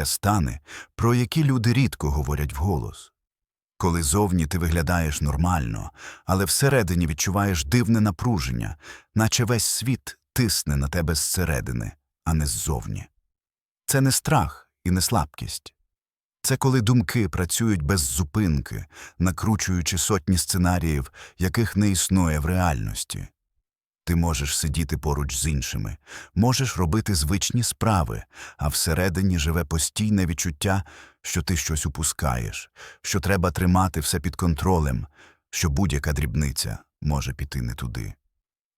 Стани, про які люди рідко говорять вголос. Коли зовні ти виглядаєш нормально, але всередині відчуваєш дивне напруження, наче весь світ тисне на тебе зсередини, а не ззовні. Це не страх і не слабкість. Це коли думки працюють без зупинки, накручуючи сотні сценаріїв, яких не існує в реальності. Ти можеш сидіти поруч з іншими, можеш робити звичні справи, а всередині живе постійне відчуття, що ти щось упускаєш, що треба тримати все під контролем, що будь-яка дрібниця може піти не туди.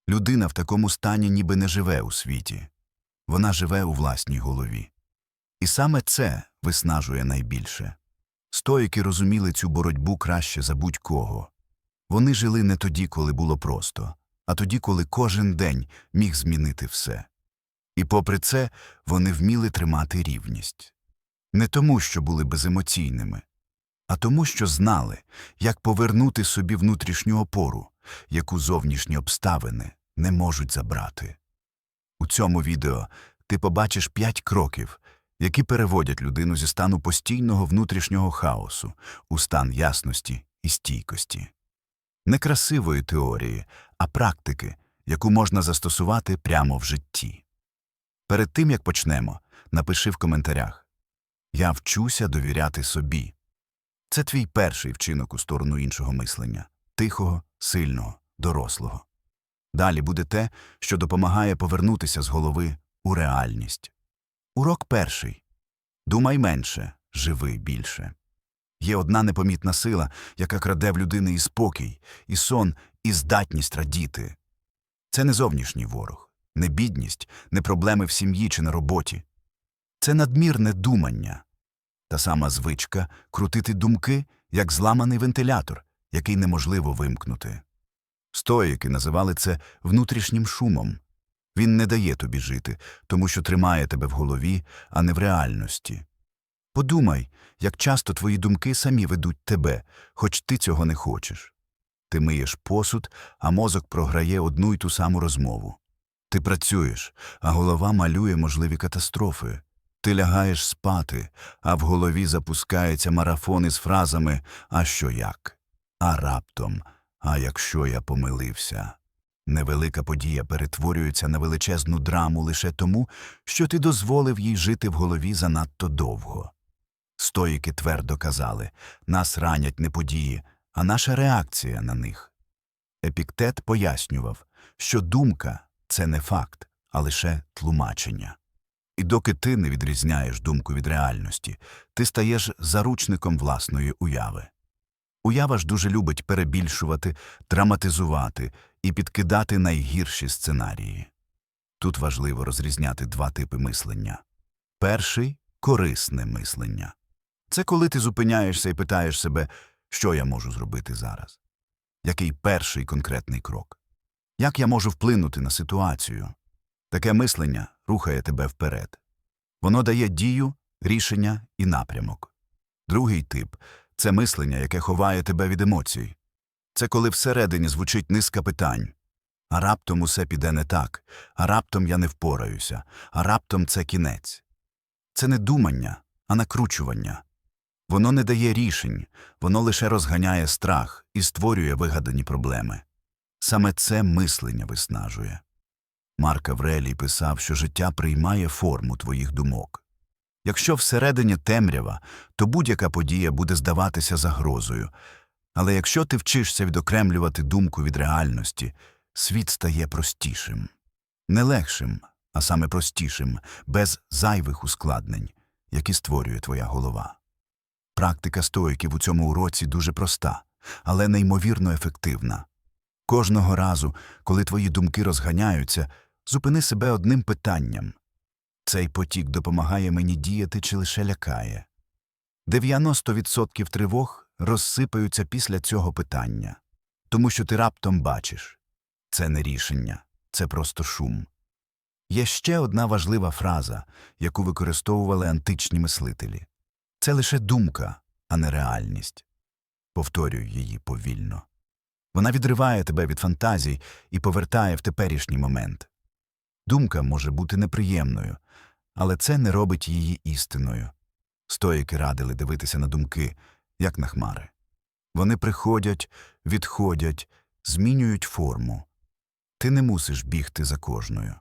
Людина в такому стані ніби не живе у світі, вона живе у власній голові. І саме це виснажує найбільше. Стоїки розуміли цю боротьбу краще за будь-кого. Вони жили не тоді, коли було просто, а тоді, коли кожен день міг змінити все. І попри це вони вміли тримати рівність. Не тому, що були беземоційними, а тому, що знали, як повернути собі внутрішню опору, яку зовнішні обставини не можуть забрати. У цьому відео ти побачиш п'ять кроків, які переводять людину зі стану постійного внутрішнього хаосу у стан ясності і стійкості. Не красивої теорії, а практики, яку можна застосувати прямо в житті. Перед тим як почнемо, напиши в коментарях Я вчуся довіряти собі. Це твій перший вчинок у сторону іншого мислення тихого, сильного, дорослого. Далі буде те, що допомагає повернутися з голови у реальність. Урок перший Думай менше, живи більше. Є одна непомітна сила, яка краде в людини і спокій, і сон, і здатність радіти. Це не зовнішній ворог, не бідність, не проблеми в сім'ї чи на роботі. Це надмірне думання, та сама звичка крутити думки, як зламаний вентилятор, який неможливо вимкнути. Стоїки називали це внутрішнім шумом. Він не дає тобі жити, тому що тримає тебе в голові, а не в реальності. Подумай, як часто твої думки самі ведуть тебе, хоч ти цього не хочеш. Ти миєш посуд, а мозок програє одну й ту саму розмову. Ти працюєш, а голова малює можливі катастрофи. Ти лягаєш спати, а в голові запускається марафон із фразами А що як? А раптом, а якщо я помилився. Невелика подія перетворюється на величезну драму лише тому, що ти дозволив їй жити в голові занадто довго. Стоїки твердо казали нас ранять не події, а наша реакція на них. Епіктет пояснював, що думка це не факт, а лише тлумачення. І доки ти не відрізняєш думку від реальності, ти стаєш заручником власної уяви. Уява ж дуже любить перебільшувати, драматизувати і підкидати найгірші сценарії. Тут важливо розрізняти два типи мислення. Перший корисне мислення. Це коли ти зупиняєшся і питаєш себе, що я можу зробити зараз. Який перший конкретний крок? Як я можу вплинути на ситуацію? Таке мислення рухає тебе вперед. Воно дає дію, рішення і напрямок. Другий тип це мислення, яке ховає тебе від емоцій. Це коли всередині звучить низка питань. А раптом усе піде не так, а раптом я не впораюся, а раптом це кінець. Це не думання, а накручування. Воно не дає рішень, воно лише розганяє страх і створює вигадані проблеми. Саме це мислення виснажує. Марк Аврелій писав, що життя приймає форму твоїх думок. Якщо всередині темрява, то будь-яка подія буде здаватися загрозою. Але якщо ти вчишся відокремлювати думку від реальності, світ стає простішим. Не легшим, а саме простішим, без зайвих ускладнень, які створює твоя голова. Практика стоїків у цьому уроці дуже проста, але неймовірно ефективна. Кожного разу, коли твої думки розганяються, зупини себе одним питанням цей потік допомагає мені діяти чи лише лякає. 90% тривог розсипаються після цього питання, тому що ти раптом бачиш це не рішення, це просто шум. Є ще одна важлива фраза, яку використовували античні мислителі це лише думка, а не реальність. Повторюю її повільно. Вона відриває тебе від фантазій і повертає в теперішній момент. Думка може бути неприємною, але це не робить її істиною. Стоїки радили дивитися на думки, як на хмари. Вони приходять, відходять, змінюють форму. Ти не мусиш бігти за кожною.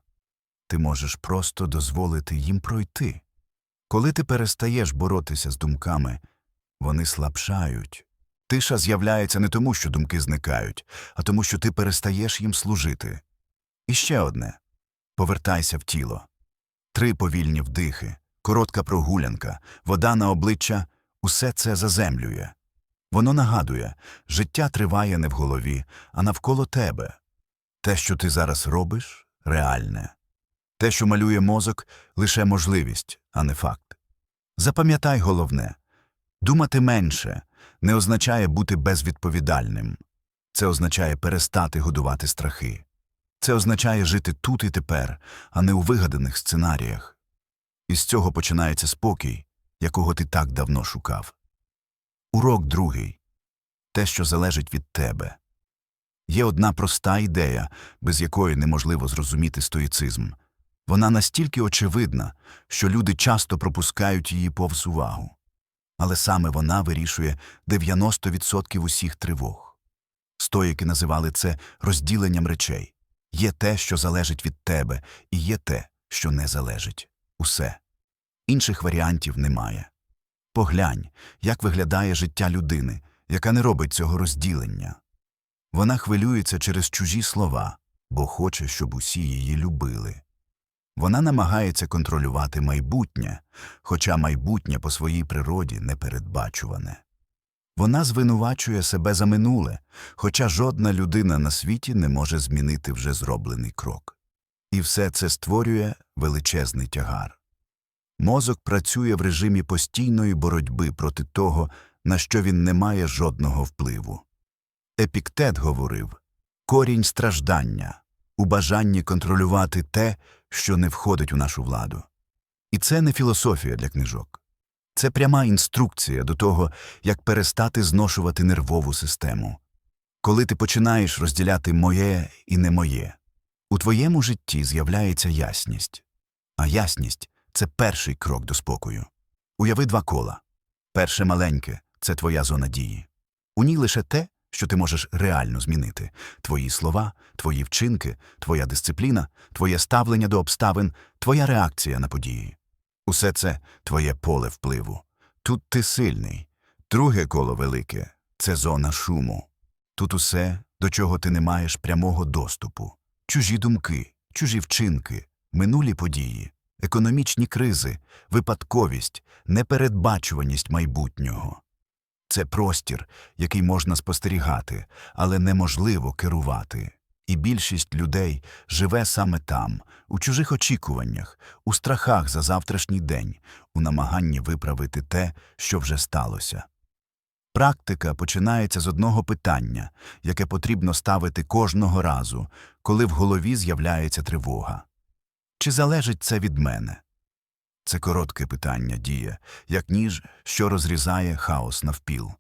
Ти можеш просто дозволити їм пройти. Коли ти перестаєш боротися з думками, вони слабшають. Тиша з'являється не тому, що думки зникають, а тому, що ти перестаєш їм служити. І ще одне повертайся в тіло. Три повільні вдихи, коротка прогулянка, вода на обличчя усе це заземлює. Воно нагадує життя триває не в голові, а навколо тебе. Те, що ти зараз робиш, реальне. Те, що малює мозок, лише можливість, а не факт. Запам'ятай головне думати менше не означає бути безвідповідальним. Це означає перестати годувати страхи. Це означає жити тут і тепер, а не у вигаданих сценаріях. І з цього починається спокій, якого ти так давно шукав. Урок другий те, що залежить від тебе. Є одна проста ідея, без якої неможливо зрозуміти стоїцизм. Вона настільки очевидна, що люди часто пропускають її повз увагу. Але саме вона вирішує 90% усіх тривог. Стоїки називали це розділенням речей. Є те, що залежить від тебе, і є те, що не залежить. Усе. Інших варіантів немає. Поглянь, як виглядає життя людини, яка не робить цього розділення. Вона хвилюється через чужі слова, бо хоче, щоб усі її любили. Вона намагається контролювати майбутнє, хоча майбутнє по своїй природі непередбачуване. Вона звинувачує себе за минуле, хоча жодна людина на світі не може змінити вже зроблений крок. І все це створює величезний тягар. Мозок працює в режимі постійної боротьби проти того, на що він не має жодного впливу. Епіктет говорив корінь страждання у бажанні контролювати те, що не входить у нашу владу. І це не філософія для книжок. Це пряма інструкція до того, як перестати зношувати нервову систему. Коли ти починаєш розділяти моє і не моє, у твоєму житті з'являється ясність. А ясність це перший крок до спокою. Уяви два кола. Перше маленьке це твоя зона дії. У ній лише те, що ти можеш реально змінити твої слова, твої вчинки, твоя дисципліна, твоє ставлення до обставин, твоя реакція на події. Усе це твоє поле впливу. Тут ти сильний. Друге коло велике це зона шуму. Тут усе, до чого ти не маєш прямого доступу. Чужі думки, чужі вчинки, минулі події, економічні кризи, випадковість, непередбачуваність майбутнього. Це простір, який можна спостерігати, але неможливо керувати. І більшість людей живе саме там, у чужих очікуваннях, у страхах за завтрашній день, у намаганні виправити те, що вже сталося. Практика починається з одного питання, яке потрібно ставити кожного разу, коли в голові з'являється тривога. Чи залежить це від мене? Це коротке питання діє, як ніж, що розрізає хаос навпіл.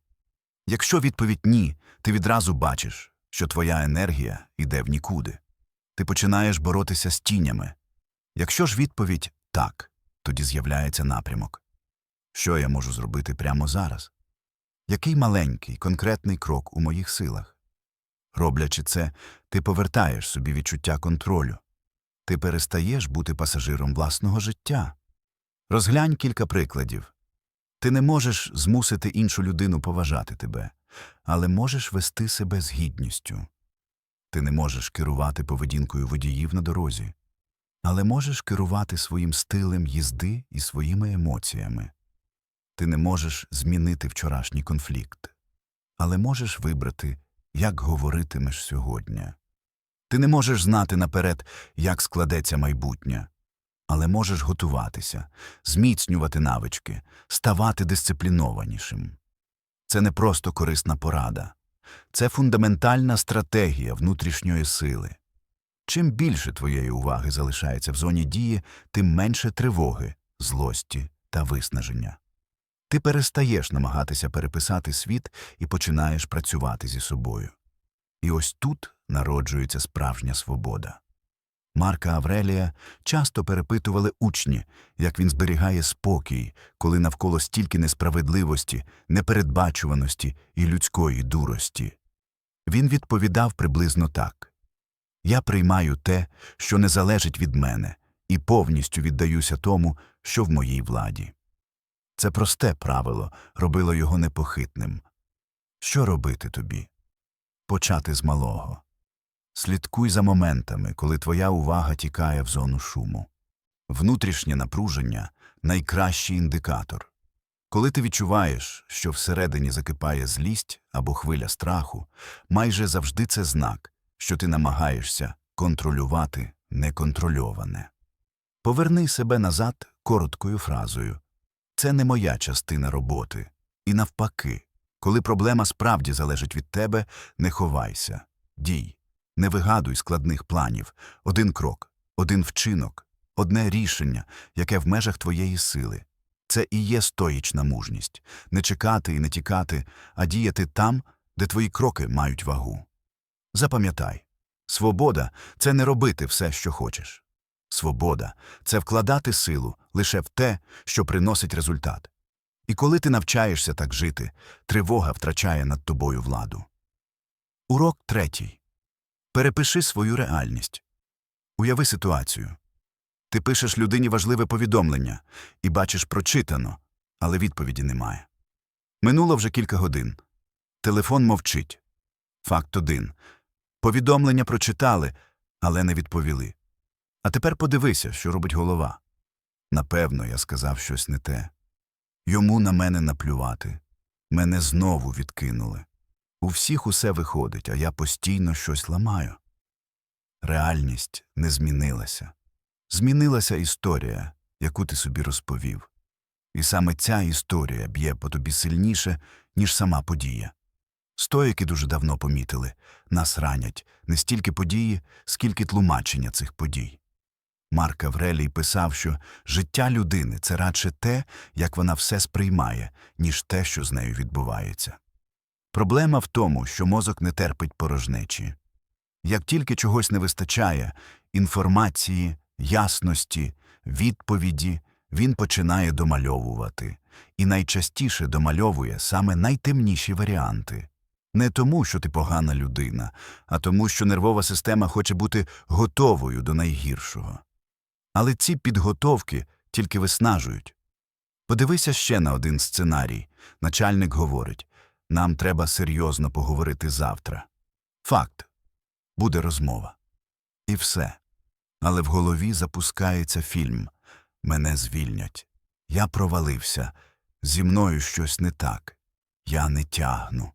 Якщо відповідь ні, ти відразу бачиш, що твоя енергія йде в нікуди. Ти починаєш боротися з тінями. Якщо ж відповідь так, тоді з'являється напрямок. Що я можу зробити прямо зараз? Який маленький, конкретний крок у моїх силах? Роблячи це, ти повертаєш собі відчуття контролю. Ти перестаєш бути пасажиром власного життя. Розглянь кілька прикладів. Ти не можеш змусити іншу людину поважати тебе, але можеш вести себе з гідністю. Ти не можеш керувати поведінкою водіїв на дорозі, але можеш керувати своїм стилем їзди і своїми емоціями. Ти не можеш змінити вчорашній конфлікт, але можеш вибрати, як говоритимеш сьогодні. Ти не можеш знати наперед, як складеться майбутнє, але можеш готуватися, зміцнювати навички, ставати дисциплінованішим. Це не просто корисна порада, це фундаментальна стратегія внутрішньої сили. Чим більше твоєї уваги залишається в зоні дії, тим менше тривоги, злості та виснаження. Ти перестаєш намагатися переписати світ і починаєш працювати зі собою. І ось тут народжується справжня свобода. Марка Аврелія часто перепитували учні, як він зберігає спокій, коли навколо стільки несправедливості, непередбачуваності і людської дурості. Він відповідав приблизно так Я приймаю те, що не залежить від мене, і повністю віддаюся тому, що в моїй владі. Це просте правило робило його непохитним. Що робити тобі? Почати з малого. Слідкуй за моментами, коли твоя увага тікає в зону шуму. Внутрішнє напруження найкращий індикатор. Коли ти відчуваєш, що всередині закипає злість або хвиля страху, майже завжди це знак, що ти намагаєшся контролювати неконтрольоване. Поверни себе назад короткою фразою Це не моя частина роботи. І навпаки, коли проблема справді залежить від тебе, не ховайся, дій. Не вигадуй складних планів, один крок, один вчинок, одне рішення, яке в межах твоєї сили. Це і є стоїчна мужність не чекати і не тікати, а діяти там, де твої кроки мають вагу. Запам'ятай свобода це не робити все, що хочеш. Свобода це вкладати силу лише в те, що приносить результат. І коли ти навчаєшся так жити, тривога втрачає над тобою владу. Урок третій. Перепиши свою реальність. Уяви ситуацію. Ти пишеш людині важливе повідомлення і бачиш прочитано, але відповіді немає. Минуло вже кілька годин. Телефон мовчить. Факт один. Повідомлення прочитали, але не відповіли. А тепер подивися, що робить голова. Напевно, я сказав щось не те. Йому на мене наплювати. Мене знову відкинули. У всіх усе виходить, а я постійно щось ламаю. Реальність не змінилася. Змінилася історія, яку ти собі розповів. І саме ця історія б'є по тобі сильніше, ніж сама подія. Стоїки дуже давно помітили нас ранять не стільки події, скільки тлумачення цих подій. Марк Аврелій писав, що життя людини це радше те, як вона все сприймає, ніж те, що з нею відбувається. Проблема в тому, що мозок не терпить порожнечі. Як тільки чогось не вистачає інформації, ясності, відповіді, він починає домальовувати, і найчастіше домальовує саме найтемніші варіанти. Не тому, що ти погана людина, а тому, що нервова система хоче бути готовою до найгіршого. Але ці підготовки тільки виснажують. Подивися ще на один сценарій. Начальник говорить нам треба серйозно поговорити завтра. Факт буде розмова. І все. Але в голові запускається фільм Мене звільнять. Я провалився. Зі мною щось не так. Я не тягну.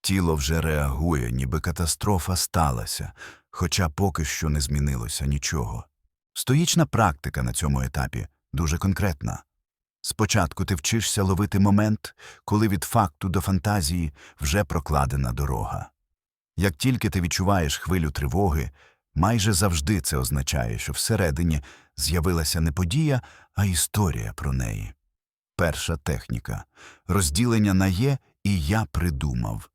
Тіло вже реагує, ніби катастрофа сталася, хоча поки що не змінилося нічого. Стоїчна практика на цьому етапі дуже конкретна. Спочатку ти вчишся ловити момент, коли від факту до фантазії вже прокладена дорога. Як тільки ти відчуваєш хвилю тривоги, майже завжди це означає, що всередині з'явилася не подія, а історія про неї. Перша техніка розділення на є і я придумав.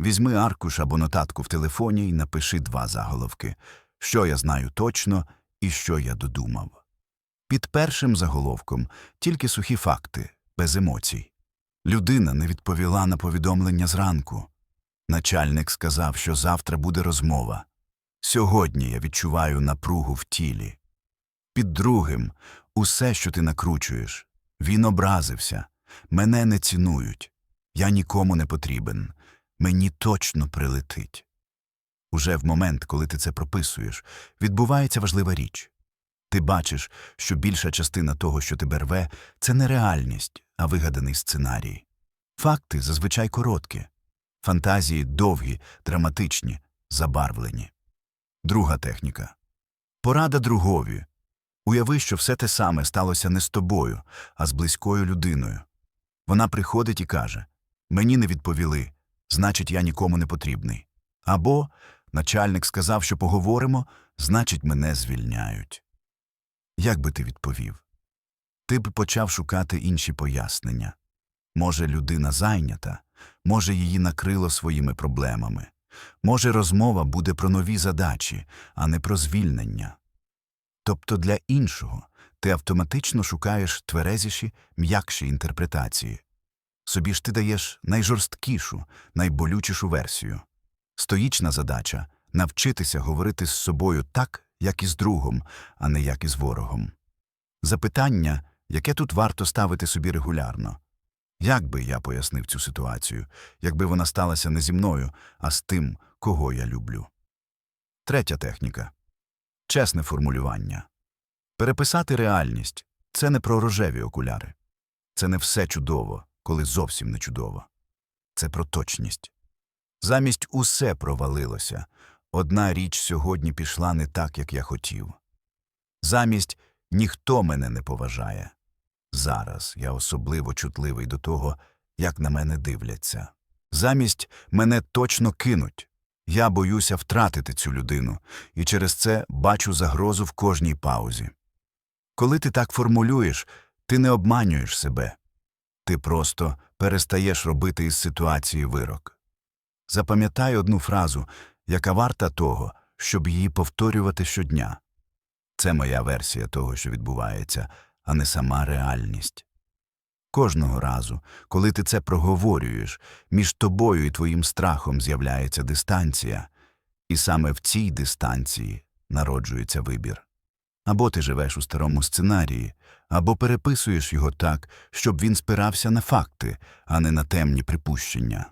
Візьми аркуш або нотатку в телефоні і напиши два заголовки що я знаю точно і що я додумав. Під першим заголовком тільки сухі факти, без емоцій. Людина не відповіла на повідомлення зранку. Начальник сказав, що завтра буде розмова. Сьогодні я відчуваю напругу в тілі. Під другим усе, що ти накручуєш. Він образився. Мене не цінують. Я нікому не потрібен. Мені точно прилетить. Уже в момент, коли ти це прописуєш, відбувається важлива річ. Ти бачиш, що більша частина того, що тебе рве, це не реальність, а вигаданий сценарій. Факти зазвичай короткі, фантазії довгі, драматичні, забарвлені. Друга техніка. Порада другові. Уяви, що все те саме сталося не з тобою, а з близькою людиною. Вона приходить і каже Мені не відповіли, значить, я нікому не потрібний. Або начальник сказав, що поговоримо, значить, мене звільняють. Як би ти відповів? Ти б почав шукати інші пояснення. Може, людина зайнята, може, її накрило своїми проблемами, Може, розмова буде про нові задачі, а не про звільнення. Тобто для іншого ти автоматично шукаєш тверезіші, м'якші інтерпретації. Собі ж ти даєш найжорсткішу, найболючішу версію. Стоїчна задача навчитися говорити з собою так, як із другом, а не як із ворогом. Запитання, яке тут варто ставити собі регулярно. Як би я пояснив цю ситуацію, якби вона сталася не зі мною, а з тим, кого я люблю? Третя техніка чесне формулювання. Переписати реальність це не про рожеві окуляри. Це не все чудово, коли зовсім не чудово. Це про точність. Замість усе провалилося. Одна річ сьогодні пішла не так, як я хотів. Замість ніхто мене не поважає. Зараз я особливо чутливий до того, як на мене дивляться. Замість мене точно кинуть. Я боюся втратити цю людину, і через це бачу загрозу в кожній паузі. Коли ти так формулюєш, ти не обманюєш себе. Ти просто перестаєш робити із ситуації вирок. Запам'ятай одну фразу, яка варта того, щоб її повторювати щодня. Це моя версія того, що відбувається, а не сама реальність. Кожного разу, коли ти це проговорюєш, між тобою і твоїм страхом з'являється дистанція, і саме в цій дистанції народжується вибір. Або ти живеш у старому сценарії, або переписуєш його так, щоб він спирався на факти, а не на темні припущення.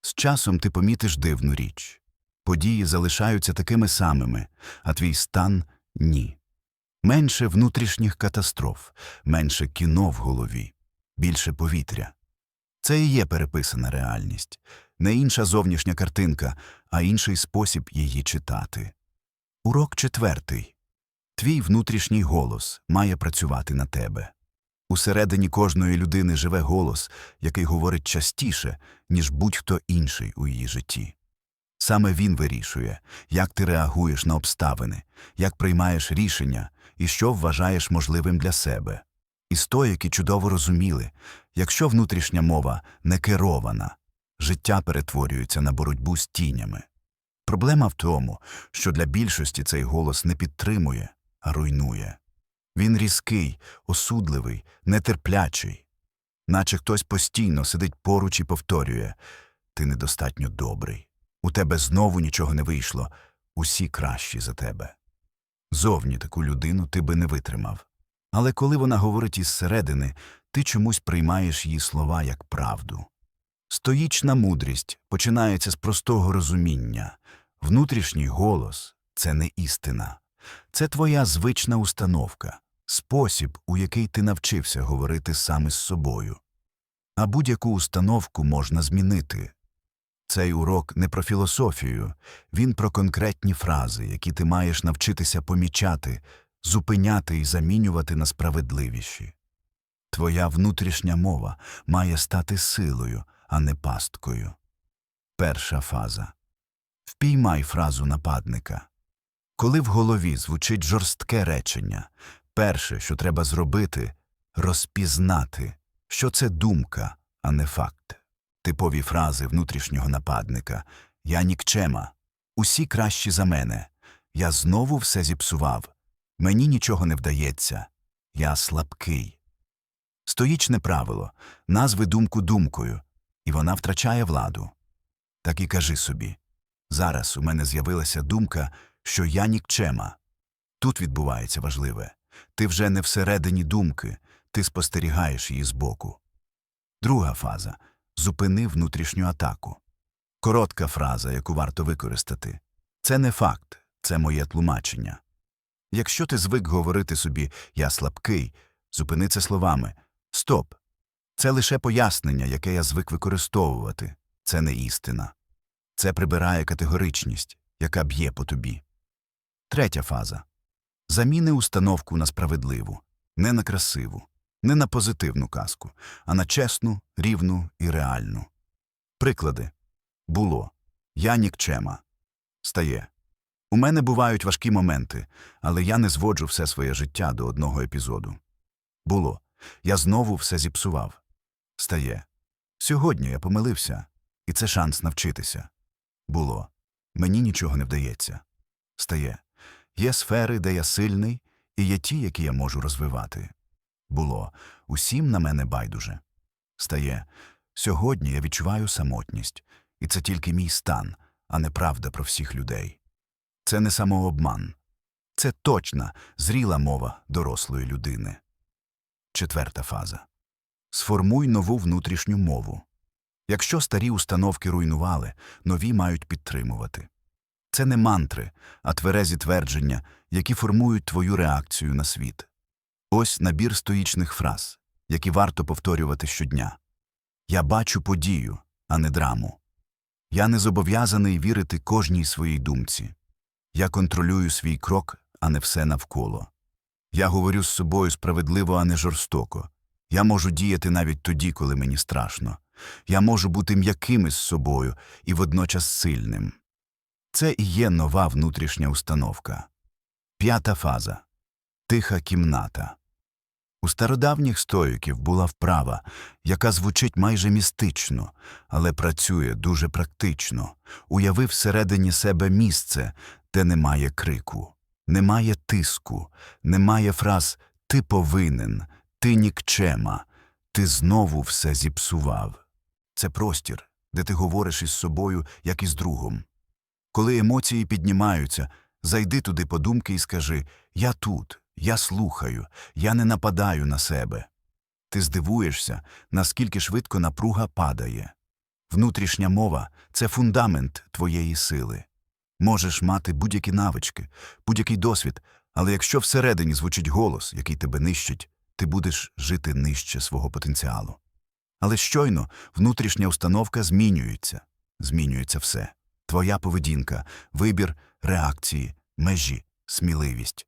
З часом ти помітиш дивну річ. Події залишаються такими самими, а твій стан ні. Менше внутрішніх катастроф, менше кіно в голові, більше повітря. Це і є переписана реальність, не інша зовнішня картинка, а інший спосіб її читати. Урок четвертий. Твій внутрішній голос має працювати на тебе. Усередині кожної людини живе голос, який говорить частіше, ніж будь-хто інший у її житті. Саме він вирішує, як ти реагуєш на обставини, як приймаєш рішення і що вважаєш можливим для себе. І стоїки чудово розуміли, якщо внутрішня мова не керована, життя перетворюється на боротьбу з тінями. Проблема в тому, що для більшості цей голос не підтримує, а руйнує. Він різкий, осудливий, нетерплячий, наче хтось постійно сидить поруч і повторює ти недостатньо добрий. У тебе знову нічого не вийшло, усі кращі за тебе. Зовні таку людину ти би не витримав. Але коли вона говорить із середини, ти чомусь приймаєш її слова як правду. Стоїчна мудрість починається з простого розуміння внутрішній голос це не істина, це твоя звична установка, спосіб, у який ти навчився говорити саме з собою. А будь-яку установку можна змінити. Цей урок не про філософію, він про конкретні фрази, які ти маєш навчитися помічати, зупиняти і замінювати на справедливіші. Твоя внутрішня мова має стати силою, а не пасткою. Перша фаза. Впіймай фразу нападника. Коли в голові звучить жорстке речення, перше, що треба зробити, розпізнати, що це думка, а не факт. Типові фрази внутрішнього нападника. Я нікчема, усі кращі за мене, я знову все зіпсував, мені нічого не вдається, я слабкий. Стоїчне правило назви думку думкою, і вона втрачає владу. Так і кажи собі. Зараз у мене з'явилася думка, що я нікчема. Тут відбувається важливе. Ти вже не всередині думки, ти спостерігаєш її збоку. Друга фаза зупини внутрішню атаку. Коротка фраза, яку варто використати. Це не факт, це моє тлумачення. Якщо ти звик говорити собі Я слабкий, зупини це словами Стоп. Це лише пояснення, яке я звик використовувати. Це не істина. Це прибирає категоричність, яка б'є по тобі. Третя фаза. Заміни установку на справедливу, не на красиву, не на позитивну казку, а на чесну, рівну і реальну. Приклади. Було. Я нікчема. Стає. У мене бувають важкі моменти, але я не зводжу все своє життя до одного епізоду. Було. Я знову все зіпсував. Стає. Сьогодні я помилився, і це шанс навчитися. Було. Мені нічого не вдається. Стає. Є сфери, де я сильний, і є ті, які я можу розвивати. Було. Усім на мене байдуже. Стає. Сьогодні я відчуваю самотність, і це тільки мій стан, а не правда про всіх людей. Це не самообман. Це точна, зріла мова дорослої людини. Четверта фаза. Сформуй нову внутрішню мову. Якщо старі установки руйнували, нові мають підтримувати. Це не мантри, а тверезі твердження, які формують твою реакцію на світ. Ось набір стоїчних фраз, які варто повторювати щодня. Я бачу подію, а не драму. Я не зобов'язаний вірити кожній своїй думці. Я контролюю свій крок, а не все навколо. Я говорю з собою справедливо, а не жорстоко. Я можу діяти навіть тоді, коли мені страшно. Я можу бути м'яким із собою і водночас сильним. Це і є нова внутрішня установка. П'ята фаза тиха кімната. У стародавніх стоїків була вправа, яка звучить майже містично, але працює дуже практично. Уяви всередині себе місце, де немає крику, немає тиску, немає фраз ти повинен, ти нікчема, ти знову все зіпсував. Це простір, де ти говориш із собою, як із другом. Коли емоції піднімаються, зайди туди по думки і скажи Я тут, я слухаю, я не нападаю на себе. Ти здивуєшся, наскільки швидко напруга падає. Внутрішня мова це фундамент твоєї сили. Можеш мати будь-які навички, будь-який досвід, але якщо всередині звучить голос, який тебе нищить, ти будеш жити нижче свого потенціалу. Але щойно внутрішня установка змінюється, змінюється все. Твоя поведінка, вибір, реакції, межі, сміливість.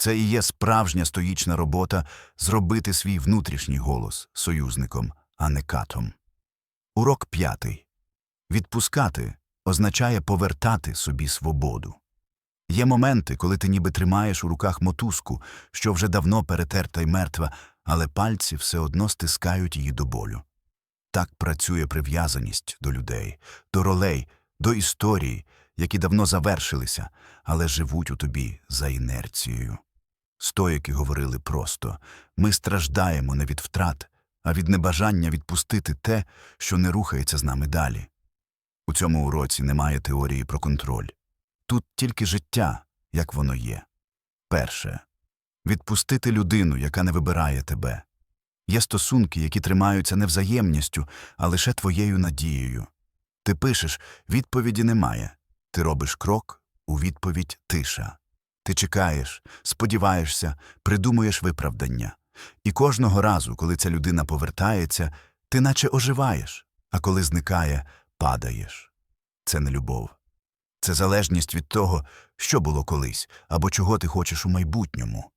Це і є справжня стоїчна робота зробити свій внутрішній голос союзником, а не катом. Урок п'ятий. Відпускати означає повертати собі свободу. Є моменти, коли ти ніби тримаєш у руках мотузку, що вже давно перетерта й мертва, але пальці все одно стискають її до болю. Так працює прив'язаність до людей, до ролей, до історій, які давно завершилися, але живуть у тобі за інерцією. Стоїки говорили просто ми страждаємо не від втрат, а від небажання відпустити те, що не рухається з нами далі. У цьому уроці немає теорії про контроль. Тут тільки життя, як воно є. Перше відпустити людину, яка не вибирає тебе. Є стосунки, які тримаються не взаємністю, а лише твоєю надією. Ти пишеш відповіді немає. Ти робиш крок, у відповідь тиша. Ти чекаєш, сподіваєшся, придумуєш виправдання. І кожного разу, коли ця людина повертається, ти наче оживаєш, а коли зникає, падаєш. Це не любов. Це залежність від того, що було колись, або чого ти хочеш у майбутньому.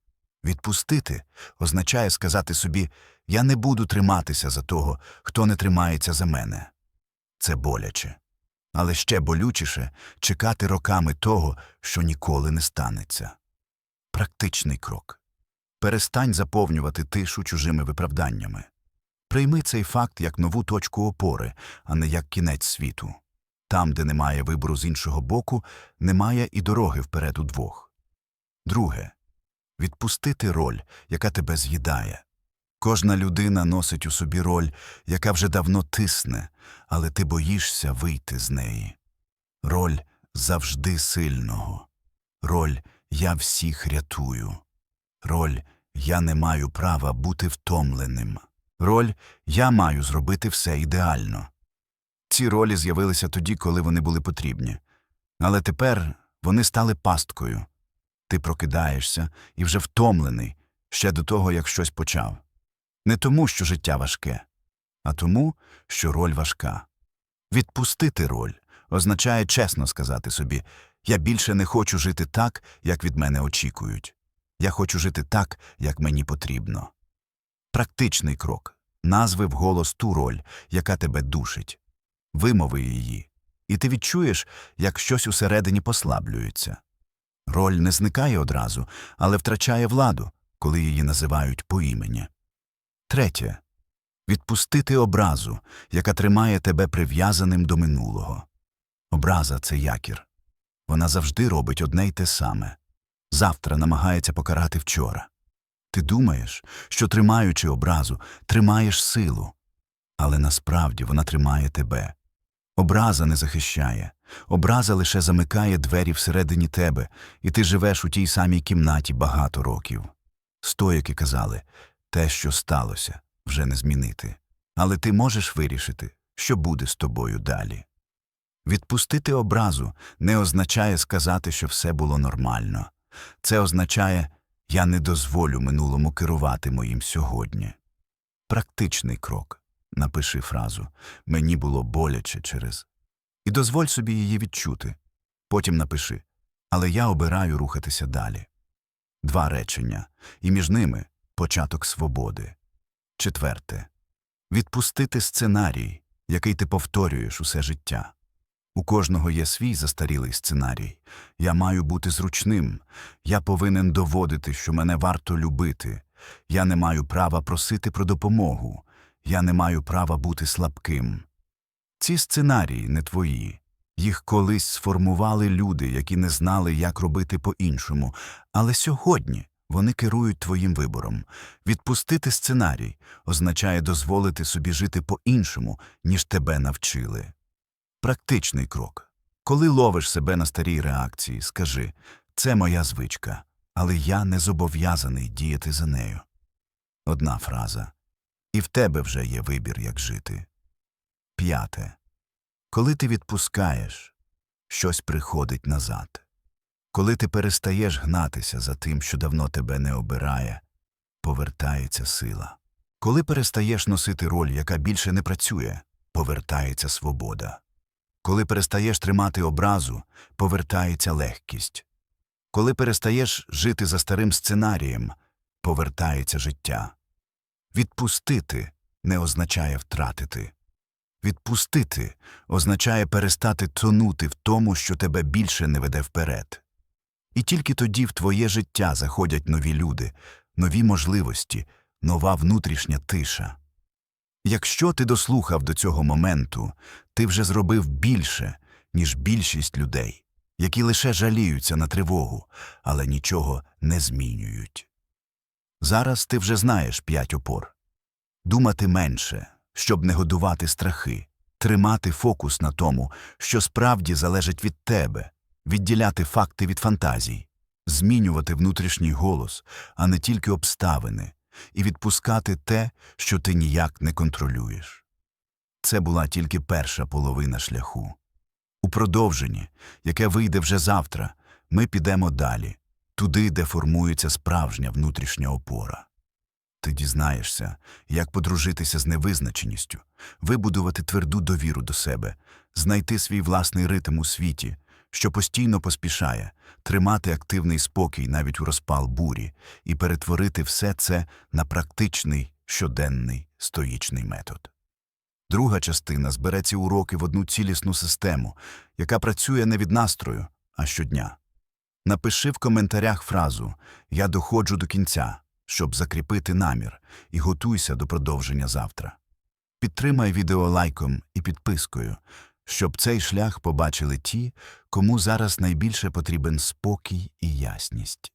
Відпустити означає сказати собі я не буду триматися за того, хто не тримається за мене. Це боляче. Але ще болючіше чекати роками того, що ніколи не станеться. Практичний крок. Перестань заповнювати тишу чужими виправданнями. Прийми цей факт як нову точку опори, а не як кінець світу. Там, де немає вибору з іншого боку, немає і дороги вперед удвох. Друге відпустити роль, яка тебе з'їдає. Кожна людина носить у собі роль, яка вже давно тисне, але ти боїшся вийти з неї. Роль завжди сильного. Роль я всіх рятую. Роль я не маю права бути втомленим. Роль я маю зробити все ідеально. Ці ролі з'явилися тоді, коли вони були потрібні. Але тепер вони стали пасткою. Ти прокидаєшся і вже втомлений ще до того, як щось почав. Не тому, що життя важке, а тому, що роль важка. Відпустити роль означає чесно сказати собі я більше не хочу жити так, як від мене очікують. Я хочу жити так, як мені потрібно. Практичний крок назви вголос ту роль, яка тебе душить. Вимови її, і ти відчуєш, як щось усередині послаблюється. Роль не зникає одразу, але втрачає владу, коли її називають по імені. Третє відпустити образу, яка тримає тебе прив'язаним до минулого. Образа це якір. Вона завжди робить одне й те саме. Завтра намагається покарати вчора. Ти думаєш, що тримаючи образу, тримаєш силу, але насправді вона тримає тебе. Образа не захищає, образа лише замикає двері всередині тебе, і ти живеш у тій самій кімнаті багато років. Стоїки казали те, що сталося, вже не змінити. Але ти можеш вирішити, що буде з тобою далі. Відпустити образу не означає сказати, що все було нормально. Це означає, я не дозволю минулому керувати моїм сьогодні. Практичний крок. Напиши фразу Мені було боляче через. І дозволь собі її відчути. Потім напиши Але я обираю рухатися далі. Два речення, і між ними початок свободи. Четверте. Відпустити сценарій, який ти повторюєш усе життя. У кожного є свій застарілий сценарій. Я маю бути зручним, я повинен доводити, що мене варто любити. Я не маю права просити про допомогу. Я не маю права бути слабким. Ці сценарії не твої. Їх колись сформували люди, які не знали, як робити по-іншому, але сьогодні вони керують твоїм вибором. Відпустити сценарій означає дозволити собі жити по-іншому, ніж тебе навчили. Практичний крок. Коли ловиш себе на старій реакції, скажи це моя звичка, але я не зобов'язаний діяти за нею. Одна фраза. І в тебе вже є вибір, як жити. П'яте. Коли ти відпускаєш, щось приходить назад. Коли ти перестаєш гнатися за тим, що давно тебе не обирає, повертається сила. Коли перестаєш носити роль, яка більше не працює, повертається свобода. Коли перестаєш тримати образу, повертається легкість. Коли перестаєш жити за старим сценарієм, повертається життя. Відпустити не означає втратити. Відпустити означає перестати тонути в тому, що тебе більше не веде вперед. І тільки тоді в твоє життя заходять нові люди, нові можливості, нова внутрішня тиша. Якщо ти дослухав до цього моменту, ти вже зробив більше, ніж більшість людей, які лише жаліються на тривогу, але нічого не змінюють. Зараз ти вже знаєш п'ять опор думати менше, щоб не годувати страхи, тримати фокус на тому, що справді залежить від тебе, відділяти факти від фантазій, змінювати внутрішній голос, а не тільки обставини, і відпускати те, що ти ніяк не контролюєш. Це була тільки перша половина шляху. У продовженні, яке вийде вже завтра, ми підемо далі, туди, де формується справжня внутрішня опора. Ти дізнаєшся, як подружитися з невизначеністю, вибудувати тверду довіру до себе, знайти свій власний ритм у світі, що постійно поспішає, тримати активний спокій навіть у розпал бурі і перетворити все це на практичний щоденний стоїчний метод. Друга частина збере ці уроки в одну цілісну систему, яка працює не від настрою, а щодня. Напиши в коментарях фразу Я доходжу до кінця, щоб закріпити намір, і готуйся до продовження завтра. Підтримай відео лайком і підпискою, щоб цей шлях побачили ті, кому зараз найбільше потрібен спокій і ясність.